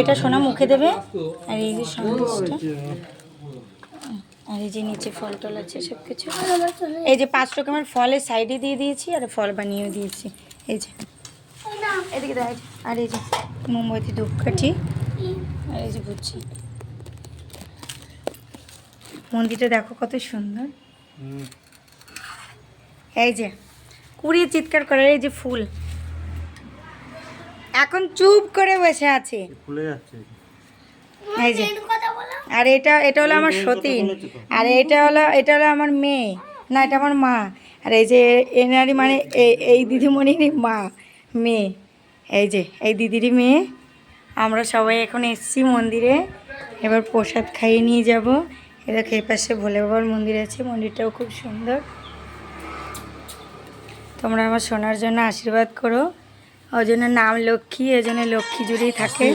এটা সোনা মুখে দেবে। আর এই যে সন্দেশটা আর এই যে নিচে ফল টল আছে সব কিছু এই যে পাঁচ রকমের ফলের সাইডে দিয়ে দিয়েছি আর ফল বানিয়েও দিয়েছি। এই যে। এদিকে দেখ। আর এই যে মোমবাতি ধূপকাঠি। আর এই যে বুঝছি মন্দিরটা দেখো কত সুন্দর। এই যে। কুড়িয়ে চিৎকার করে এই যে ফুল। এখন চুপ করে বসে আছে। খুলে যাচ্ছে। এই যে। আর এটা এটা হলো আমার সতীন। আর এটা হলো এটা হলো আমার মেয়ে। না এটা আমার মা। আর এই যে এনারই মানে এই এই দিদিমণিরই মা মেয়ে। এই যে এই দিদিরই মেয়ে। আমরা সবাই এখন এসছি মন্দিরে। এবার প্রসাদ খাইয়ে নিয়ে যাব। এটা খেয়ে পাশে ভোলে বাবার মন্দির আছে। মন্দিরটাও খুব সুন্দর। তোমরা আমার শোনার জন্য আশীর্বাদ করো। ওই জন্য নাম লক্ষ্মী ওই জন্য লক্ষ্মী জুড়েই থাকে।